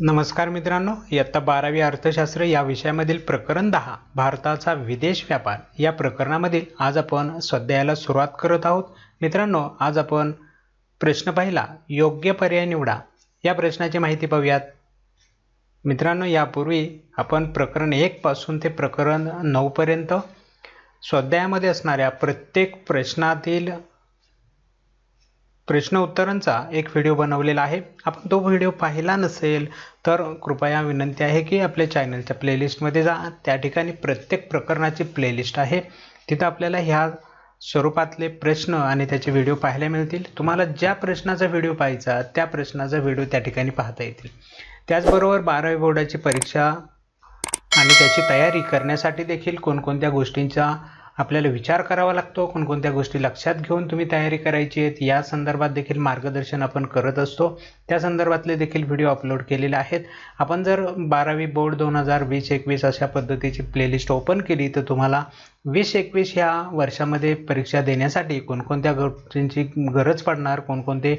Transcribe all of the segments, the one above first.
नमस्कार मित्रांनो इयत्ता बारावी अर्थशास्त्र या विषयामधील प्रकरण दहा भारताचा विदेश व्यापार. या प्रकरणामधील आज आपण स्वाध्यायाला सुरुवात करत आहोत. मित्रांनो आज आपण प्रश्न पाहिला योग्य पर्याय निवडा. या प्रश्नाची माहिती पाहूयात. मित्रांनो यापूर्वी आपण प्रकरण एकपासून ते प्रकरण नऊपर्यंत स्वाध्यायामध्ये असणाऱ्या प्रत्येक प्रश्नातील प्रश्न उत्तरांचा एक व्हिडिओ बनवलेला आहे. आपण तो व्हिडिओ पाहिला नसेल तर कृपया विनंती आहे की आपल्या चॅनलच्या प्लेलिस्टमध्ये जा. त्या ठिकाणी प्रत्येक प्रकरणाची प्लेलिस्ट आहे. तिथं आपल्याला ह्या स्वरूपातले प्रश्न आणि त्याचे व्हिडिओ पाहायला मिळतील. तुम्हाला ज्या प्रश्नाचा व्हिडिओ पाहायचा त्या प्रश्नाचा व्हिडिओ त्या ठिकाणी पाहता येतील. त्याचबरोबर बारावी बोर्डाची परीक्षा आणि त्याची तयारी करण्यासाठी देखील कोणकोणत्या गोष्टींचा आपल्याला विचार करावा लागतो कोणकोणत्या गोष्टी लक्षात घेऊन तुम्ही तयारी करायची आहेत या संदर्भात देखील मार्गदर्शन आपण करत असतो. त्या संदर्भातले देखील व्हिडिओ अपलोड केलेले आहेत. आपण जर बारावी बोर्ड दोन हजार वीस एकवीस अशा पद्धतीची प्लेलिस्ट ओपन केली तर तुम्हाला वीस एकवीस ह्या वर्षामध्ये परीक्षा देण्यासाठी कोणकोणत्या गोष्टींची गरज पडणार कोणकोणते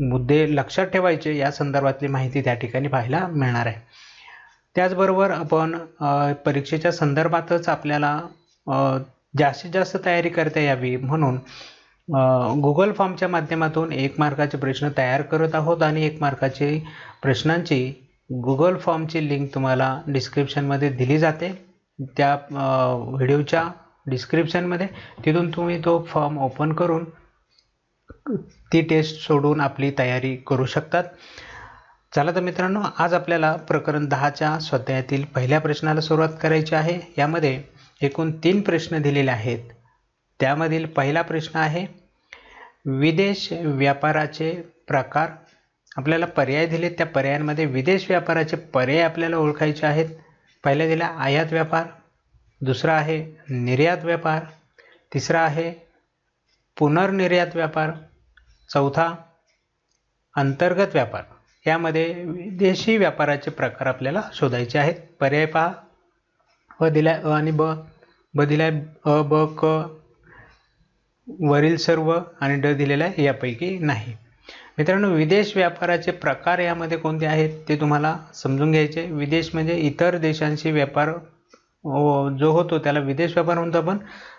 मुद्दे लक्षात ठेवायचे या संदर्भातली माहिती त्या ठिकाणी पाहायला मिळणार आहे. त्याचबरोबर आपण परीक्षेच्या संदर्भातच आपल्याला जास्तीत जास्त तयारी करता यावी म्हणून गुगल फॉर्मच्या माध्यमातून एक मार्काचे प्रश्न तयार करत आहोत आणि एक मार्काची प्रश्नांची गुगल फॉर्मची लिंक तुम्हाला डिस्क्रिप्शनमध्ये दिली जाते. त्या व्हिडिओच्या डिस्क्रिप्शनमध्ये तिथून तुम्ही तो फॉर्म ओपन करून ती टेस्ट सोडून आपली तयारी करू शकतात. चला तर मित्रांनो आज आपल्याला प्रकरण दहाच्या स्वाध्यायातील पहिल्या प्रश्नाला सुरुवात करायची आहे. यामध्ये एकूण तीन प्रश्न दिलेले आहेत. त्यामधील पहिला प्रश्न आहे विदेश व्यापाराचे प्रकार. आपल्याला पर्याय दिले त्या पर्यायांमध्ये विदेश व्यापाराचे पर्याय आपल्याला ओळखायचे आहेत. पहिला दिला आयात व्यापार दुसरा आहे निर्यात व्यापार तिसरा आहे पुनर्निर्यात व्यापार चौथा अंतर्गत व्यापार. यामध्ये विदेशी व्यापाराचे प्रकार आपल्याला शोधायचे आहेत. पर्याय पहा. अ दिलाय अ आणि ब. ब दिलाय अ ब क. वरील सर्व आणि ड दिलेला आहे यापैकी नाही. मित्रांनो विदेश व्यापाराचे प्रकार यामध्ये कोणते आहेत ते तुम्हाला समजून घ्यायचे. विदेश म्हणजे इतर देशांशी व्यापार जो होतो त्याला विदेश व्यापार म्हणतो आपण.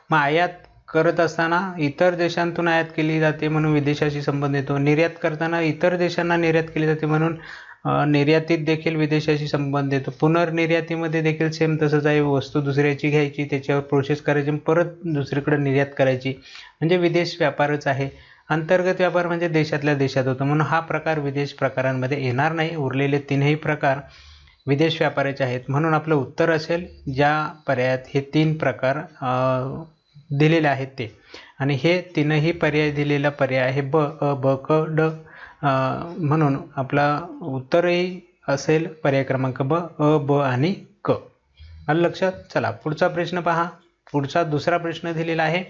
मग आयात करत असताना इतर देशांतून आयात केली जाते म्हणून विदेशाशी संबंध येतो. निर्यात करताना इतर देशांना निर्यात केली जाते म्हणून निर्यातीत देखील विदेशाशी संबंध येतो. पुनर्निर्यातीमध्ये देखील सेम तसंच आहे. वस्तू दुसऱ्याची घ्यायची त्याच्यावर प्रोसेस करायची परत दुसरीकडे निर्यात करायची. म्हणजे विदेश व्यापारच आहे. अंतर्गत व्यापार म्हणजे देशातल्या देशात होतो. म्हणून हा प्रकार विदेश प्रकारांमध्ये येणार नाही. उरलेले तीनही प्रकार विदेश व्यापाराचे आहेत. म्हणून आपलं उत्तर असेल ज्या पर्यायात हे तीन प्रकार दिलेले आहेत ते. आणि हे तीनही पर्याय दिलेला पर्याय आहे. ब अ ब क ड म्हणून आपला उत्तरही असेल पर्याय क्रमांक ब अ ब आणि क. आलं लक्षात? चला पुढचा प्रश्न पहा. पुढचा दुसरा प्रश्न दिलेला आहे.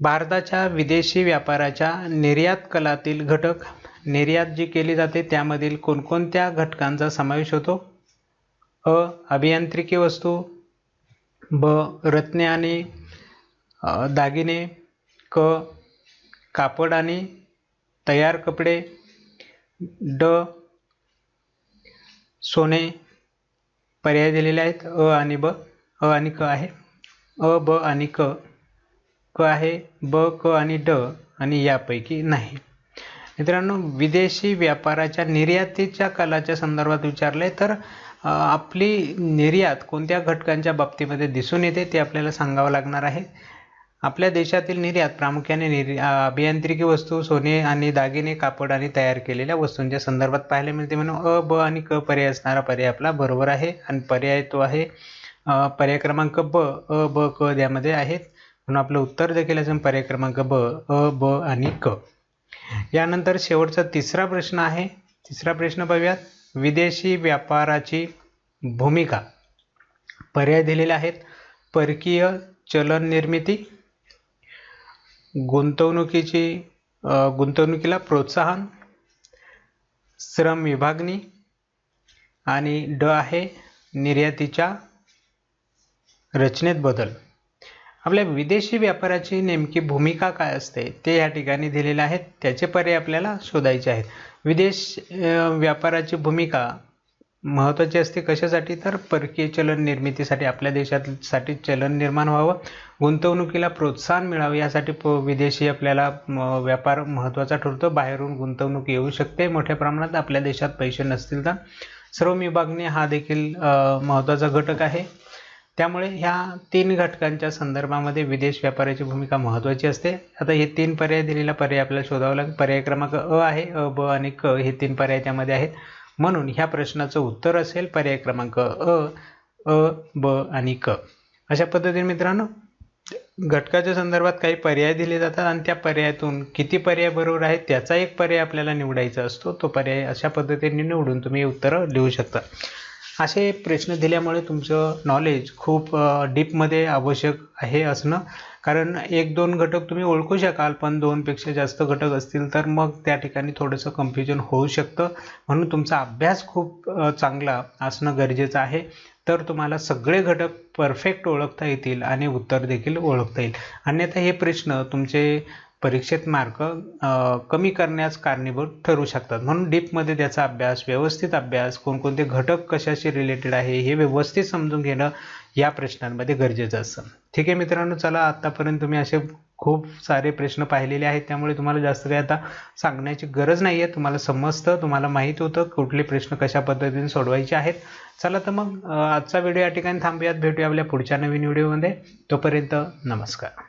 भारताच्या विदेशी व्यापाराच्या निर्यात कलातील घटक. निर्यात जी केली जाते त्यामधील कोणकोणत्या घटकांचा समावेश होतो? अ अभियांत्रिकी वस्तू. ब रत्ने आणि दागिने. क कापड आणि तयार कपडे ड सोने पर्याय दिलेले आहेत. अ आणि ब अ आणि क आहे. अ ब आणि क. क आहे ब क आणि ड आणि यापैकी नाही. मित्रांनो विदेशी व्यापाराच्या निर्यातीच्या कलाच्या संदर्भात विचारले तर आपली निर्यात कोणत्या घटकांच्या बाबतीमध्ये दिसून येते ते आपल्याला सांगावं लागणार आहे. आपल्या देशातील निर्यात प्रामुख्याने निर् अभियांत्रिकी वस्तू सोने आणि दागिने कापड आणि तयार केलेल्या वस्तूंच्या संदर्भात पाहायला मिळते. म्हणून अ ब आणि क पर्याय असणारा पर्याय आपला बरोबर आहे आणि पर्याय तो आहे पर्याय क्रमांक ब अ ब क यामध्ये आहेत. म्हणून आपलं उत्तर देखील असेल पर्याय क्रमांक ब अ ब आणि क. यानंतर शेवटचा तिसरा प्रश्न आहे. तिसरा प्रश्न पाहूयात विदेशी व्यापाराची भूमिका. पर्याय दिलेले आहेत. परकीय चलन निर्मिती गुंतवणुकीची गुंतवणुकीला प्रोत्साहन श्रम विभागणी आणि ड आहे निर्यातीच्या रचनेत बदल. आपल्या विदेशी व्यापाराची नेमकी भूमिका काय असते ते या ठिकाणी दिलेले आहेत. त्याचे पर्याय आपल्याला शोधायचे आहेत. विदेश व्यापाराची भूमिका महत्त्वाची असते कशासाठी? तर परकीय चलन निर्मितीसाठी. आपल्या देशासाठी चलन निर्माण व्हावं गुंतवणुकीला प्रोत्साहन मिळावं यासाठी प विदेशी आपल्याला म, व्यापार महत्त्वाचा ठरतो. बाहेरून गुंतवणूक येऊ शकते. मोठ्या प्रमाणात आपल्या देशात पैसे नसतील तर. श्रम विभागणे हा देखील महत्त्वाचा घटक आहे. त्यामुळे ह्या तीन घटकांच्या संदर्भामध्ये विदेश व्यापाराची भूमिका महत्त्वाची असते. आता हे तीन पर्याय दिलेला पर्याय आपल्याला शोधावा लागेल. पर्याय क्रमांक अ आहे. अ ब आणि क हे तीन पर्याय त्यामध्ये आहेत. म्हणून ह्या प्रश्नाचं उत्तर असेल पर्याय क्रमांक अ अ ब आणि क. अशा पद्धतीने मित्रांनो घटकाच्या संदर्भात काही पर्याय दिले जातात आणि त्या पर्यायातून किती पर्याय बरोबर आहेत त्याचा एक पर्याय आपल्याला निवडायचा असतो तो पर्याय अशा पद्धतीने निवडून तुम्ही उत्तरं लिहू शकता. असे प्रश्न दिल्यामुळे तुमचं नॉलेज खूप डीपमध्ये आवश्यक आहे असणं. कारण एक दोन घटक तुम्ही ओळखू शकाल पण दोनपेक्षा जास्त घटक असतील तर मग त्या ठिकाणी थोडंसं कन्फ्युजन होऊ शकतं. म्हणून तुमचा अभ्यास खूप चांगला असणं गरजेचं आहे. तर तुम्हाला सगळे घटक परफेक्ट ओळखता येतील आणि उत्तर देखील ओळखता येईल. अन्यथा हे प्रश्न तुमचे परीक्षेत मार्क कमी करण्यास कारणीभूत ठरू शकतात. म्हणून डीपमध्ये त्याचा अभ्यास व्यवस्थित अभ्यास कोणकोणते घटक कशाशी रिलेटेड आहे हे व्यवस्थित समजून घेणं या प्रश्नांमध्ये गरजेचं असतं. ठीक आहे मित्रांनो चला आत्तापर्यंत तुम्ही असे खूप सारे प्रश्न पाहिलेले आहेत त्यामुळे तुम्हाला जास्त काही आता सांगण्याची गरज नाही आहे तुम्हाला समजतं तुम्हाला माहीत होतं कुठले प्रश्न कशा पद्धतीने सोडवायचे आहेत. चला तर मग आजचा व्हिडिओ या ठिकाणी थांबूयात. भेटूया आपल्या पुढच्या नवीन व्हिडिओमध्ये. तोपर्यंत नमस्कार.